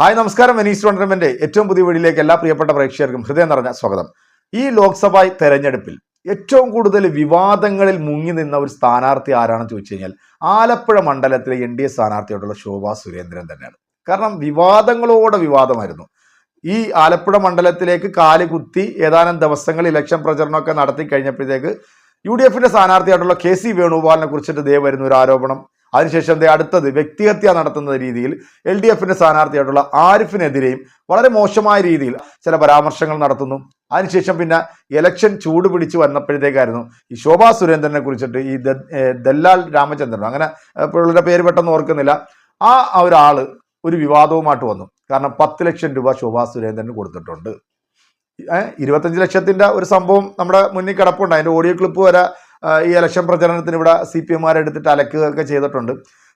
Hi നമസ്കാരം. Venice tournament ഏറ്റവും പുതിയ വീടിലേക്ക് എല്ലാ പ്രിയപ്പെട്ട പ്രേക്ഷകർക്കും ഹൃദയം നിറഞ്ഞ സ്വാഗതം. ഈ ലോക്സഭാ തെരഞ്ഞെടുപ്പിൽ ഏറ്റവും കൂടുതൽ വിവാദങ്ങളിൽ മുങ്ങി നിന്ന ഒരു സ്ഥാനാർത്ഥി ആരാണെന്ന് ചോദിച്ചു കഴിഞ്ഞാൽ ആലപ്പുഴ മണ്ഡലത്തിലെ എൻ ഡി എ സ്ഥാനാർത്ഥിയോടുള്ള ശോഭാ സുരേന്ദ്രൻ തന്നെയാണ്. കാരണം വിവാദങ്ങളോടെ വിവാദമായിരുന്നു. ഈ ആലപ്പുഴ മണ്ഡലത്തിലേക്ക് കാൽ കുത്തി ഏതാനും ദിവസങ്ങൾ ഇലക്ഷൻ പ്രചരണമൊക്കെ നടത്തി കഴിഞ്ഞപ്പോഴത്തേക്ക് യു ഡി എഫിന്റെ സ്ഥാനാർത്ഥിയായിട്ടുള്ള കെ സി വേണുഗോപാലിനെ കുറിച്ചിട്ട് ദേ വരുന്ന ഒരു ആരോപണം. അതിനുശേഷം അടുത്തത് വ്യക്തിഹത്യ നടത്തുന്ന രീതിയിൽ എൽ ഡി എഫിന്റെ സ്ഥാനാർത്ഥിയായിട്ടുള്ള ആരിഫിനെതിരെയും വളരെ മോശമായ രീതിയിൽ ചില പരാമർശങ്ങൾ നടത്തുന്നു. അതിനുശേഷം പിന്നെ ഇലക്ഷൻ ചൂട് പിടിച്ച് വന്നപ്പോഴത്തേക്കായിരുന്നു ഈ ശോഭാ സുരേന്ദ്രനെ കുറിച്ചിട്ട് ഈ ദല്ലാൽ രാമചന്ദ്രൻ. അങ്ങനെ പിള്ളേരുടെ പേര് പെട്ടെന്ന് ഓർക്കുന്നില്ല. ആ ഒരാൾ ഒരു വിവാദവുമായിട്ട് വന്നു. കാരണം പത്ത് ലക്ഷം രൂപ ശോഭാ സുരേന്ദ്രന് കൊടുത്തിട്ടുണ്ട്. ഇരുപത്തഞ്ച് ലക്ഷത്തിന്റെ ഒരു സംഭവം നമ്മുടെ മുന്നിൽ കിടപ്പുണ്ട്. അതിന്റെ ഓഡിയോ ക്ലിപ്പ് വരെ ഈ ഇലക്ഷൻ പ്രചരണത്തിന് ഇവിടെ സി പി എമാർ എടുത്തിട്ട് അലക്കുകയൊക്കെ ചെയ്തിട്ടുണ്ട്.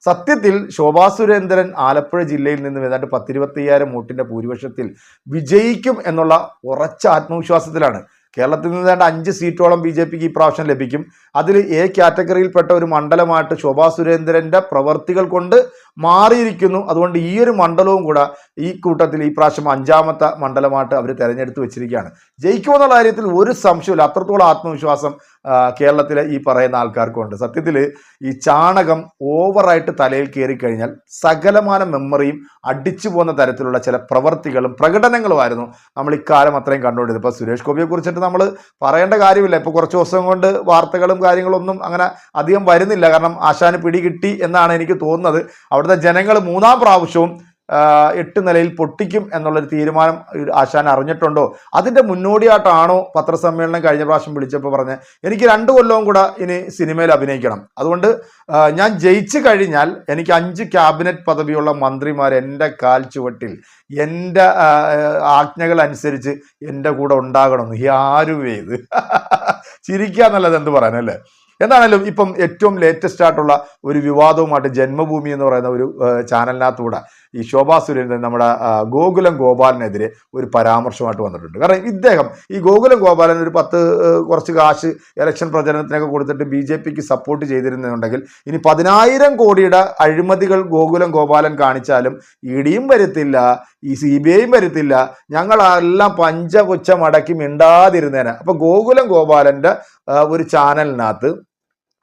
സത്യത്തിൽ ശോഭാ സുരേന്ദ്രൻ ആലപ്പുഴ ജില്ലയിൽ നിന്ന് ഏതാണ്ട് പത്തിരുപത്തയ്യായിരം വോട്ടിന്റെ ഭൂരിപക്ഷത്തിൽ വിജയിക്കും എന്നുള്ള ഉറച്ച ആത്മവിശ്വാസത്തിലാണ്. കേരളത്തിൽ നിന്ന് ഏതാണ്ട് അഞ്ച് സീറ്റോളം ബി ജെ പിക്ക് ഈ പ്രാവശ്യം ലഭിക്കും. അതിൽ എ കാറ്റഗറിയിൽപ്പെട്ട ഒരു മണ്ഡലമായിട്ട് ശോഭാ സുരേന്ദ്രന്റെ പ്രവർത്തികൾ കൊണ്ട് മാറിയിരിക്കുന്നു. അതുകൊണ്ട് ഈ ഒരു മണ്ഡലവും കൂടെ ഈ കൂട്ടത്തിൽ ഈ പ്രാവശ്യം അഞ്ചാമത്തെ മണ്ഡലമായിട്ട് അവർ തിരഞ്ഞെടുത്ത് വെച്ചിരിക്കുകയാണ്. ജയിക്കുമെന്നുള്ള കാര്യത്തിൽ ഒരു സംശയമില്ല അത്രത്തോളം ആത്മവിശ്വാസം കേരളത്തിലെ ഈ പറയുന്ന ആൾക്കാർക്കുണ്ട്. സത്യത്തിൽ ഈ ചാണകം ഓവറായിട്ട് തലയിൽ കയറി കഴിഞ്ഞാൽ സകലമാന മെമ്മറിയും അടിച്ചു പോകുന്ന തരത്തിലുള്ള ചില പ്രവർത്തികളും പ്രകടനങ്ങളുമായിരുന്നു നമ്മൾ ഇക്കാലം അത്രയും കണ്ടുകൊണ്ടിരുന്നത്. ഇപ്പോൾ സുരേഷ് ഗോപിയെ കുറിച്ചിട്ട് നമ്മൾ പറയേണ്ട കാര്യമില്ല. ഇപ്പോൾ കുറച്ച് ദിവസം കൊണ്ട് വാർത്തകളും കാര്യങ്ങളൊന്നും അങ്ങനെ അധികം വരുന്നില്ല. കാരണം ആശാന് പിടികിട്ടി എന്നാണ് എനിക്ക് തോന്നുന്നത്. അവിടുത്തെ ജനങ്ങൾ മൂന്നാം പ്രാവശ്യവും എട്ട് നിലയിൽ പൊട്ടിക്കും എന്നുള്ളൊരു തീരുമാനം ആശാൻ അറിഞ്ഞിട്ടുണ്ടോ? അതിന്റെ മുന്നോടിയായിട്ടാണോ പത്രസമ്മേളനം കഴിഞ്ഞ പ്രാവശ്യം വിളിച്ചപ്പോൾ പറഞ്ഞ് എനിക്ക് രണ്ട് കൊല്ലവും കൂടെ ഇനി സിനിമയിൽ അഭിനയിക്കണം. അതുകൊണ്ട് ഞാൻ ജയിച്ചു കഴിഞ്ഞാൽ എനിക്ക് അഞ്ച് ക്യാബിനറ്റ് പദവിയുള്ള മന്ത്രിമാർ എന്റെ കാൽ ചുവട്ടിൽ എന്റെ ആജ്ഞകൾ അനുസരിച്ച് എന്റെ കൂടെ ഉണ്ടാകണം. ഈ ആരും ഇത് ചിരിക്കുക എന്നുള്ളത് എന്ത് പറയാനല്ലേ? എന്താണേലും ഇപ്പം ഏറ്റവും ലേറ്റസ്റ്റ് ആയിട്ടുള്ള ഒരു വിവാദവുമായിട്ട് ജന്മഭൂമി എന്ന് പറയുന്ന ഒരു ചാനലിനകത്തൂടെ ഈ ശോഭാ സുരേന്ദ്രൻ നമ്മുടെ ഗോകുലം ഗോപാലിനെതിരെ ഒരു പരാമർശമായിട്ട് വന്നിട്ടുണ്ട്. കാരണം ഇദ്ദേഹം ഈ ഗോകുലം ഗോപാലൻ ഒരു പത്ത് കുറച്ച് കാശ് ഇലക്ഷൻ പ്രചരണത്തിനൊക്കെ കൊടുത്തിട്ട് ബി ജെ പിക്ക് സപ്പോർട്ട് ചെയ്തിരുന്നുണ്ടെങ്കിൽ ഇനി പതിനായിരം കോടിയുടെ അഴിമതികൾ ഗോകുലം ഗോപാലൻ കാണിച്ചാലും ഇടിയും വരുത്തില്ല ഈ സി ബി ഐയും വരുത്തില്ല ഞങ്ങളെല്ലാം പഞ്ചപുച്ച മടക്കി മിണ്ടാതിരുന്നേനെ. അപ്പോൾ ഗോകുലം ഗോപാലന്റെ ഒരു ചാനലിനകത്ത്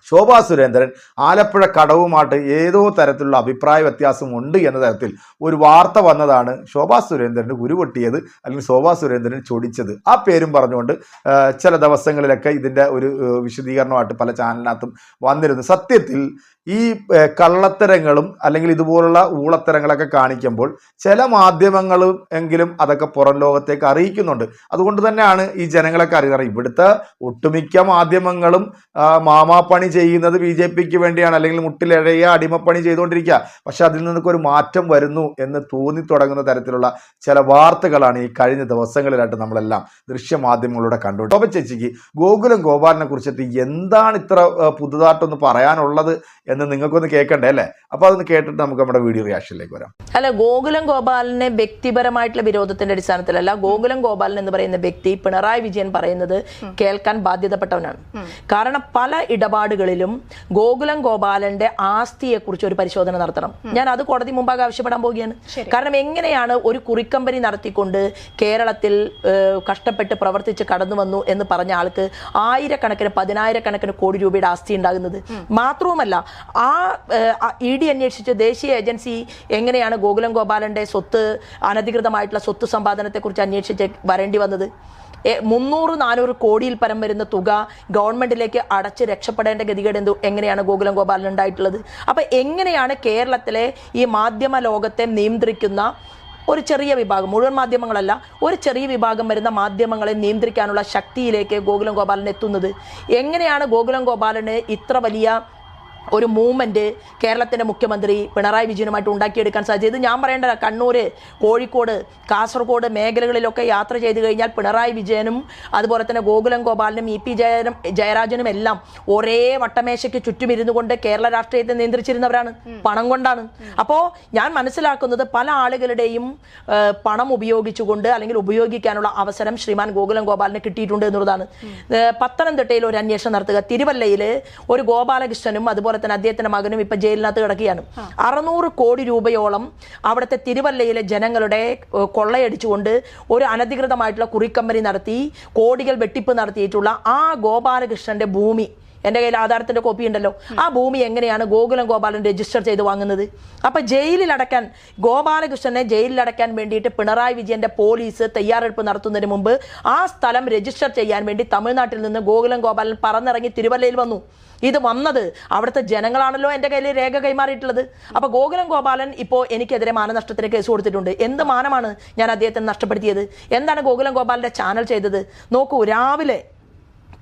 ശോഭാ സുരേന്ദ്രൻ ആലപ്പുഴ കടവുമായിട്ട് ഏതോ തരത്തിലുള്ള അഭിപ്രായ വ്യത്യാസം ഉണ്ട് എന്ന തരത്തിൽ ഒരു വാർത്ത വന്നതാണ് ശോഭാ സുരേന്ദ്രന് ഉരുപൊട്ടിയത് അല്ലെങ്കിൽ ശോഭാ സുരേന്ദ്രൻ ചൊടിച്ചത്. ആ പേരും പറഞ്ഞുകൊണ്ട് ചില ദിവസങ്ങളിലൊക്കെ ഇതിന്റെ ഒരു വിശദീകരണമായിട്ട് പല ചാനലിനകത്തും വന്നിരുന്നു. സത്യത്തിൽ ഈ കള്ളത്തരങ്ങളും അല്ലെങ്കിൽ ഇതുപോലുള്ള ഊളത്തരങ്ങളൊക്കെ കാണിക്കുമ്പോൾ ചില മാധ്യമങ്ങളും എങ്കിലും അതൊക്കെ പുറം ലോകത്തേക്ക് അറിയിക്കുന്നുണ്ട്. അതുകൊണ്ട് തന്നെയാണ് ഈ ജനങ്ങളൊക്കെ അറിയുന്നത്. ഇവിടുത്തെ ഒട്ടുമിക്ക മാധ്യമങ്ങളും മാമാപ്പണി ചെയ്യുന്നത് ബി ജെ പിക്ക് വേണ്ടിയാണ്. അല്ലെങ്കിൽ മുട്ടിലിഴയ അടിമപ്പണി ചെയ്തുകൊണ്ടിരിക്കുക. പക്ഷെ അതിൽ നിന്നൊക്കെ ഒരു മാറ്റം വരുന്നു എന്ന് തോന്നി തുടങ്ങുന്ന തരത്തിലുള്ള ചില വാർത്തകളാണ് ഈ കഴിഞ്ഞ ദിവസങ്ങളിലായിട്ട് നമ്മളെല്ലാം ദൃശ്യമാധ്യമങ്ങളിലൂടെ കണ്ടു ചേച്ചിക്ക് ഗോകുലം ഗോപാലിനെ കുറിച്ചിട്ട് എന്താണ് ഇത്ര പുതുതായിട്ടൊന്ന് പറയാനുള്ളത് എന്ന് നിങ്ങൾക്കൊന്ന് കേൾക്കണ്ടേ അല്ലേ? അപ്പോൾ അതൊന്ന് കേട്ടിട്ട് നമുക്ക് നമ്മുടെ വീഡിയോ റിയാക്ഷനിലേക്ക് വരാം. അല്ല ഗോകുലം ഗോപാലിനെ വ്യക്തിപരമായിട്ടുള്ള വിരോധത്തിന്റെ അടിസ്ഥാനത്തിലല്ല ഗോകുലം ഗോപാലൻ എന്ന് പറയുന്ന വ്യക്തി പിണറായി വിജയൻ പറയുന്നത് കേൾക്കാൻ ബാധ്യതപ്പെട്ടവനാണ്. കാരണം പല ഇടപാടുകളിലും ഗോകുലം ഗോപാലന്റെ ആസ്തിയെ കുറിച്ച് ഒരു പരിശോധന നടത്തണം. ഞാൻ അത് കോടതി മുമ്പാകെ ആവശ്യപ്പെടാൻ പോവുകയാണ്. കാരണം എങ്ങനെയാണ് ഒരു കുറിക്കമ്പനി നടത്തിക്കൊണ്ട് കേരളത്തിൽ കഷ്ടപ്പെട്ട് പ്രവർത്തിച്ച് കടന്നു വന്നു എന്ന് പറഞ്ഞ ആൾക്ക് ആയിരക്കണക്കിന് പതിനായിരക്കണക്കിന് കോടി രൂപയുടെ ആസ്തി ഉണ്ടാകുന്നത്? മാത്രവുമല്ല ആ ഇ ഡി അന്വേഷിച്ച് ദേശീയ ഏജൻസി എങ്ങനെയാണ് ഗോകുലം ഗോപാലന്റെ സ്വത്ത് അനധികൃതമായിട്ടുള്ള സ്വത്ത് സമ്പാദനത്തെക്കുറിച്ച് അന്വേഷിച്ച് വരേണ്ടി വന്നത്? മുന്നൂറ് നാനൂറ് കോടിയിൽ പരം വരുന്ന തുക ഗവൺമെന്റിലേക്ക് അടച്ച് രക്ഷപ്പെടേണ്ട ഗതികേട് എന്തു? എങ്ങനെയാണ് ഗോകുലം ഗോപാലൻ ഉണ്ടായിട്ടുള്ളത് അപ്പൊ എങ്ങനെയാണ് കേരളത്തിലെ ഈ മാധ്യമ ലോകത്തെ നിയന്ത്രിക്കുന്ന ഒരു ചെറിയ വിഭാഗം മുഴുവൻ മാധ്യമങ്ങളല്ല ഒരു ചെറിയ വിഭാഗം വരുന്ന മാധ്യമങ്ങളെ നിയന്ത്രിക്കാനുള്ള ശക്തിയിലേക്ക് ഗോകുലം ഗോപാലൻ എത്തുന്നത്? എങ്ങനെയാണ് ഗോകുലം ഗോപാലന് ഇത്ര വലിയ ഒരു മൂവ്മെന്റ് കേരളത്തിന്റെ മുഖ്യമന്ത്രി പിണറായി വിജയനുമായിട്ട് ഉണ്ടാക്കിയെടുക്കാൻ സാധിച്ചത്. ഞാൻ പറയേണ്ട കണ്ണൂർ കോഴിക്കോട് കാസർഗോഡ് മേഖലകളിലൊക്കെ യാത്ര ചെയ്തു കഴിഞ്ഞാൽ പിണറായി വിജയനും അതുപോലെ തന്നെ ഗോകുലം ഗോപാലനും ഇ പി ജയനും ജയരാജനും എല്ലാം ഒരേ വട്ടമേശയ്ക്ക് ചുറ്റുമിരുന്നു കൊണ്ട് കേരള രാഷ്ട്രീയത്തെ നിയന്ത്രിച്ചിരുന്നവരാണ്. പണം കൊണ്ടാണ്. അപ്പോൾ ഞാൻ മനസ്സിലാക്കുന്നത് പല ആളുകളുടെയും പണം ഉപയോഗിച്ചുകൊണ്ട് അല്ലെങ്കിൽ ഉപയോഗിക്കാനുള്ള അവസരം ശ്രീമാൻ ഗോകുലം ഗോപാലിന് കിട്ടിയിട്ടുണ്ട് എന്നുള്ളതാണ്. പത്തനംതിട്ടയിൽ ഒരു അന്വേഷണം നടത്തുക. തിരുവല്ലയിൽ ഒരു ഗോപാലകൃഷ്ണനും അതുപോലെ അതുപോലെ തന്നെ അദ്ദേഹത്തിന്റെ മകനും ഇപ്പൊ ജയിലിനകത്ത് കിടക്കുകയാണ്. അറുന്നൂറ് കോടി രൂപയോളം അവിടുത്തെ തിരുവല്ലയിലെ ജനങ്ങളുടെ കൊള്ളയടിച്ചുകൊണ്ട് ഒരു അനധികൃതമായിട്ടുള്ള കുറിക്കമ്പനി നടത്തി കോടികൾ വെട്ടിപ്പ് നടത്തിയിട്ടുള്ള ആ ഗോപാലകൃഷ്ണന്റെ ഭൂമി എന്റെ കയ്യിൽ ആധാരത്തിന്റെ കോപ്പി ഉണ്ടല്ലോ. ആ ഭൂമി എങ്ങനെയാണ് ഗോകുലം ഗോപാലൻ രജിസ്റ്റർ ചെയ്ത് വാങ്ങുന്നത്? അപ്പൊ ജയിലിൽ അടക്കാൻ ഗോപാലകൃഷ്ണനെ ജയിലിൽ അടക്കാൻ വേണ്ടിയിട്ട് പിണറായി വിജയന്റെ പോലീസ് തയ്യാറെടുപ്പ് നടത്തുന്നതിന് മുമ്പ് ആ സ്ഥലം രജിസ്റ്റർ ചെയ്യാൻ വേണ്ടി തമിഴ്നാട്ടിൽ നിന്ന് ഗോകുലം ഗോപാലൻ പറന്നിറങ്ങി തിരുവല്ലയിൽ വന്നു. ഇത് വന്നത് അവിടുത്തെ ജനങ്ങളാണല്ലോ എന്റെ കയ്യിൽ രേഖ കൈമാറിയിട്ടുള്ളത്. അപ്പൊ ഗോകുലം ഗോപാലൻ ഇപ്പോൾ എനിക്കെതിരെ മാനനഷ്ടത്തിന് കേസ് കൊടുത്തിട്ടുണ്ട്. എന്ത് മാനമാണ് ഞാൻ അദ്ദേഹത്തിന് നഷ്ടപ്പെടുത്തിയത്? എന്താണ് ഗോകുലം ഗോപാലിന്റെ ചാനൽ ചെയ്തത്? നോക്കൂ രാവിലെ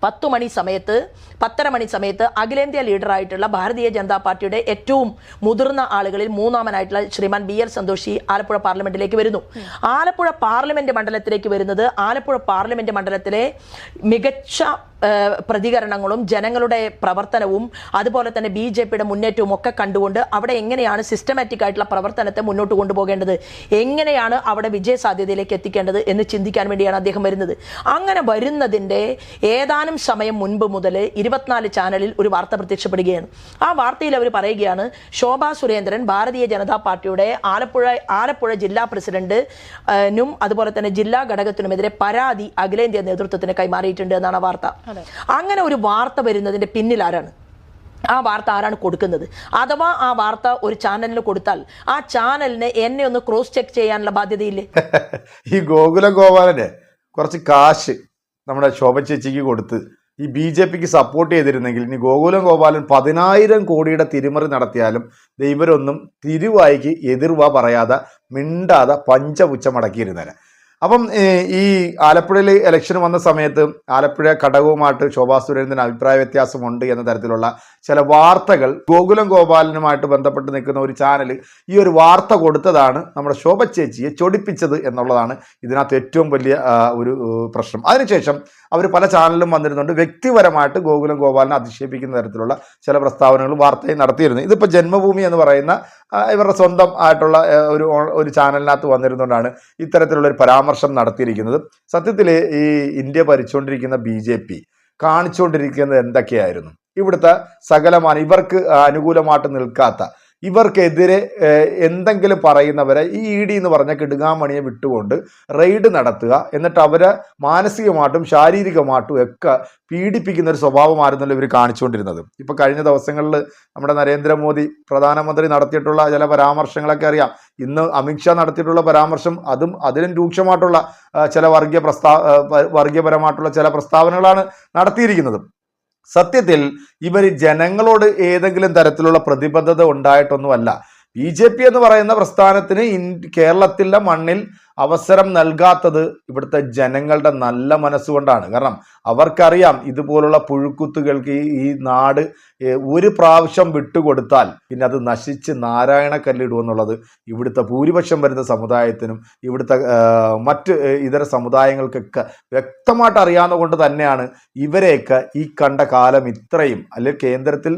പത്തു മണി സമയത്ത് പത്തര മണി സമയത്ത് അഖിലേന്ത്യാ ലീഡറായിട്ടുള്ള ഭാരതീയ ജനതാ പാർട്ടിയുടെ ഏറ്റവും മുതിർന്ന ആളുകളിൽ മൂന്നാമനായിട്ടുള്ള ശ്രീമാൻ ബി എൽ സന്തോഷി ആലപ്പുഴ പാർലമെന്റിലേക്ക് വരുന്നു. ആലപ്പുഴ പാർലമെന്റ് മണ്ഡലത്തിലേക്ക് വരുന്നത് ആലപ്പുഴ പാർലമെന്റ് മണ്ഡലത്തിലെ മികച്ച പ്രതികരണങ്ങളും ജനങ്ങളുടെ പ്രവർത്തനവും അതുപോലെ തന്നെ ബി ജെ പിയുടെ മുന്നേറ്റവും ഒക്കെ കണ്ടുകൊണ്ട് അവിടെ എങ്ങനെയാണ് സിസ്റ്റമാറ്റിക് ആയിട്ടുള്ള പ്രവർത്തനത്തെ മുന്നോട്ട് കൊണ്ടുപോകേണ്ടത്? എങ്ങനെയാണ് അവിടെ വിജയ സാധ്യതയിലേക്ക് എത്തിക്കേണ്ടത് എന്ന് ചിന്തിക്കാൻ വേണ്ടിയാണ് അദ്ദേഹം വരുന്നത്. അങ്ങനെ വരുന്നതിന്റെ ഏതാനും സമയം മുൻപ് മുതൽ ഇരുപത്തിനാല് ചാനലിൽ ഒരു വാർത്ത പ്രത്യക്ഷപ്പെടുകയാണ്. ആ വാർത്തയിൽ അവർ പറയുകയാണ് ശോഭാ സുരേന്ദ്രൻ ഭാരതീയ ജനതാ പാർട്ടിയുടെ ആലപ്പുഴ ആലപ്പുഴ ജില്ലാ പ്രസിഡന്റ് നും അതുപോലെ തന്നെ ജില്ലാ ഘടകത്തിനുമെതിരെ പരാതി അഖിലേന്ത്യാ നേതൃത്വത്തിന് കൈമാറിയിട്ടുണ്ട് എന്നാണ് വാർത്ത. അങ്ങനെ ഒരു വാർത്ത വരുന്നതിന്റെ പിന്നിൽ ആരാണ്? ആ വാർത്ത ആരാണ് കൊടുക്കുന്നത്? അഥവാ ആ വാർത്ത ഒരു ചാനലിന് കൊടുത്താൽ ആ ചാനലിന് എന്നെ ഒന്ന് ക്രോസ് ചെക്ക് ചെയ്യാനുള്ള ബാധ്യതയില്ലേ? ഈ ഗോകുല ഗോപാലന് കുറച്ച് കാശ് നമ്മുടെ ശോഭ ചേച്ചിക്ക് കൊടുത്ത് ഈ ബി ജെ പിക്ക് സപ്പോർട്ട് ചെയ്തിരുന്നെങ്കിൽ ഇനി ഗോകുലം ഗോപാലൻ പതിനായിരം കോടിയുടെ തിരിമറി നടത്തിയാലും ദൈവരൊന്നും തിരുവായിക്ക് എതിർവ പറയാതെ മിണ്ടാതെ പഞ്ചപുച്ച മടക്കിയിരുന്നേനെ അപ്പം ഈ ആലപ്പുഴയിൽ ഇലക്ഷൻ വന്ന സമയത്ത് ആലപ്പുഴ ഘടകവുമായിട്ട് ശോഭാ സുരേന്ദ്രൻ അഭിപ്രായ വ്യത്യാസമുണ്ട് എന്ന തരത്തിലുള്ള ചില വാർത്തകൾ ഗോകുലം ഗോപാലനുമായിട്ട് ബന്ധപ്പെട്ട് നിൽക്കുന്ന ഒരു ചാനൽ ഈ ഒരു വാർത്ത കൊടുത്തതാണ് നമ്മുടെ ശോഭ ചേച്ചിയെ ചൊടിപ്പിച്ചത് എന്നുള്ളതാണ് ഇതിനകത്ത് ഏറ്റവും വലിയ ഒരു പ്രശ്നം. അതിനുശേഷം അവർ പല ചാനലിലും വന്നിരുന്നുണ്ട്. വ്യക്തിപരമായിട്ട് ഗോകുലം ഗോപാലിനെ അധിക്ഷേപിക്കുന്ന തരത്തിലുള്ള ചില പ്രസ്താവനകൾ വാർത്തയും നടത്തിയിരുന്നു. ഇതിപ്പോൾ ജന്മഭൂമി എന്ന് പറയുന്ന ഇവരുടെ സ്വന്തം ആയിട്ടുള്ള ഒരു ഒരു ചാനലിനകത്ത് വന്നിരുന്നുകൊണ്ടാണ് ഇത്തരത്തിലുള്ള ഒരു പരാമർശം നടത്തിയിരിക്കുന്നത്. സത്യത്തിൽ ഈ ഇന്ത്യ ഭരിച്ചുകൊണ്ടിരിക്കുന്ന ബി ജെ പി കാണിച്ചുകൊണ്ടിരിക്കുന്നത് എന്തൊക്കെയായിരുന്നു? ഇവിടുത്തെ സകലമാണ് ഇവർക്ക് അനുകൂലമായിട്ട് നിൽക്കാത്ത ഇവർക്കെതിരെ എന്തെങ്കിലും പറയുന്നവരെ ഈ ഇ ഡി എന്ന് പറഞ്ഞ കിടുങ്ങാമണിയെ വിട്ടുകൊണ്ട് റെയ്ഡ് നടത്തുക എന്നിട്ട് അവരെ മാനസികമായിട്ടും ശാരീരികമായിട്ടും ഒക്കെ പീഡിപ്പിക്കുന്ന ഒരു സ്വഭാവമായിരുന്നല്ലോ ഇവർ കാണിച്ചുകൊണ്ടിരുന്നത്. ഇപ്പൊ കഴിഞ്ഞ ദിവസങ്ങളിൽ നമ്മുടെ നരേന്ദ്രമോദി പ്രധാനമന്ത്രി നടത്തിയിട്ടുള്ള ചില പരാമർശങ്ങളൊക്കെ അറിയാം. ഇന്ന് അമിത്ഷാ നടത്തിയിട്ടുള്ള പരാമർശം അതും അതിലും രൂക്ഷമായിട്ടുള്ള ചില വർഗീയ പ്രസ്താ വർഗീയപരമായിട്ടുള്ള ചില പ്രസ്താവനകളാണ് നടത്തിയിരിക്കുന്നത്. സത്യത്തിൽ ഇവർ ജനങ്ങളോട് ഏതെങ്കിലും തരത്തിലുള്ള പ്രതിബദ്ധത ഉണ്ടായിട്ടൊന്നുമല്ല. ബി ജെ പി എന്ന് പറയുന്ന പ്രസ്ഥാനത്തിന് കേരളത്തിലെ മണ്ണിൽ അവസരം നൽകാത്തത് ഇവിടുത്തെ ജനങ്ങളുടെ നല്ല മനസ്സുകൊണ്ടാണ്. കാരണം അവർക്കറിയാം ഇതുപോലുള്ള പുഴുക്കുത്തുകൾക്ക് ഈ നാട് ഒരു പ്രാവശ്യം വിട്ടുകൊടുത്താൽ പിന്നെ അത് നശിച്ച് നാരായണ കല്ലിടുമെന്നുള്ളത് ഇവിടുത്തെ ഭൂരിപക്ഷം വരുന്ന സമുദായത്തിനും ഇവിടുത്തെ മറ്റ് ഇതര സമുദായങ്ങൾക്കൊക്കെ വ്യക്തമായിട്ട് അറിയാവുന്ന കൊണ്ട് തന്നെയാണ് ഇവരെയൊക്കെ ഈ കണ്ട കാലം ഇത്രയും അല്ലെങ്കിൽ കേന്ദ്രത്തിൽ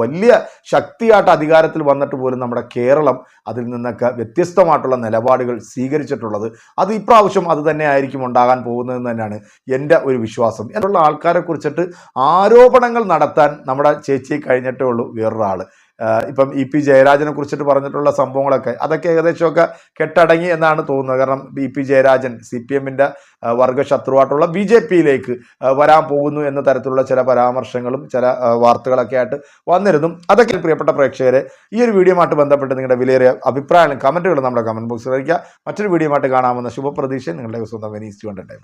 വലിയ ശക്തിയായിട്ട് അധികാരത്തിൽ വന്നിട്ട് പോലും നമ്മുടെ കേരളം അതിൽ നിന്നൊക്കെ വ്യത്യസ്തമായിട്ടുള്ള നിലപാടുകൾ സ്വീകരിച്ചിട്ടുള്ളത് അത് ഇപ്രാവശ്യം അത് തന്നെ ആയിരിക്കും ഉണ്ടാകാൻ പോകുന്നതെന്ന് തന്നെയാണ് എന്റെ ഒരു വിശ്വാസം. എന്നുള്ള ആൾക്കാരെ കുറിച്ചിട്ട് ആരോപണങ്ങൾ നടത്താൻ നമ്മുടെ ചേച്ചി കഴിഞ്ഞിട്ടേ ഉള്ളൂ വേറൊരാൾ ഇപ്പം ഇ പി ജയരാജനെ കുറിച്ചിട്ട് പറഞ്ഞിട്ടുള്ള സംഭവങ്ങളൊക്കെ അതൊക്കെ ഏകദേശമൊക്കെ കെട്ടടങ്ങി എന്നാണ് തോന്നുന്നത്. കാരണം E P Jayarajan C P എമ്മിന്റെ വർഗശത്രുവായിട്ടുള്ള ബി ജെ പിയിലേക്ക് വരാൻ പോകുന്നു എന്ന തരത്തിലുള്ള ചില പരാമർശങ്ങളും ചില വാർത്തകളൊക്കെ ആയിട്ട് വന്നിരുന്നു. അതൊക്കെ പ്രിയപ്പെട്ട പ്രേക്ഷകരെ ഈ ഒരു വീഡിയോമായിട്ട് ബന്ധപ്പെട്ട് നിങ്ങളുടെ വിലയേറിയ അഭിപ്രായങ്ങളും കമന്റുകളും നമ്മുടെ കമന്റ് ബോക്സിൽ അറിയിക്കുക മറ്റൊരു വീഡിയോമായിട്ട് കാണാമെന്ന ശുഭപ്രതീക്ഷ നിങ്ങളുടെ സ്വന്തം വെനീസ് കണ്ടിട്ടേ